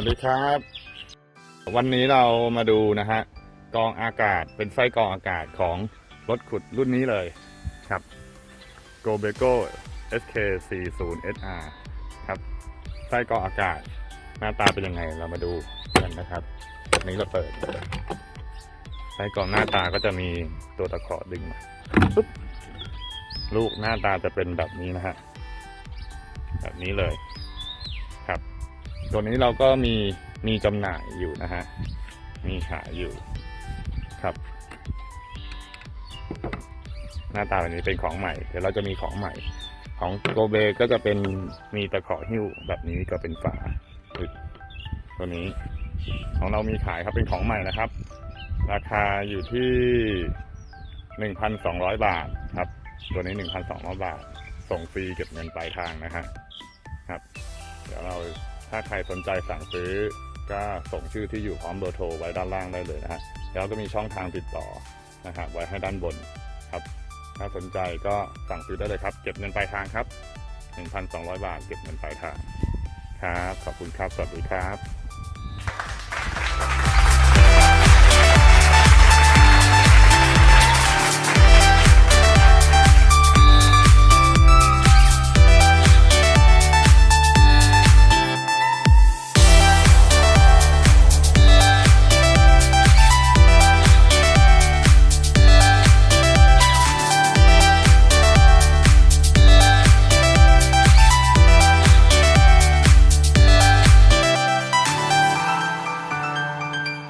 วัสดีครับ วันนี้เรามาดูนะฮะกองอากาศเป็นไส้กองอากาศของรถขุดรุ่นนี้เลยครับ g o b e g o SK40SR ครับไส้กองอากาศหน้าตาเป็นยังไงเรามาดูกันนะครับแบบนี้เราเปิดไส้กองหน้าตาก็จะมีตัวตะขอดึงมาปุ๊บลูกหน้าตาจะเป็นแบบนี้นะฮะแบบนี้เลย ตัวนี้เราก็มีมีจำหน่ายอยู่นะฮะ มีขายอยู่ครับ หน้าตาแบบนี้เป็นของใหม่ เดี๋ยวเราจะมีของใหม่ ของโกเบก็จะเป็นมีตะขอหิ้วแบบนี้ก็เป็นฝาตัวนี้ ของเรามีขายครับเป็นของใหม่นะครับ ราคาอยู่ที่หนึ่งพันสองร้อยบาทครับ ตัวนี้หนึ่งพันสองร้อยบาท ส่งฟรีเก็บเงินปลายทางนะฮะครับ เดี๋ยวเรา ถ้าใครสนใจสั่งซื้อ ก็ส่งชื่อที่อยู่พร้อมเบอร์โทรไว้ด้านล่างได้เลยนะฮะแล้วก็มีช่องทางติดต่อนะฮะไว้ให้ด้านบนครับ ถ้าสนใจก็สั่งซื้อได้เลยครับ เก็บเงินปลายทางครับ 1,200 บาทเก็บเงินปลายทางครับขอบคุณครับสวัสดีครับ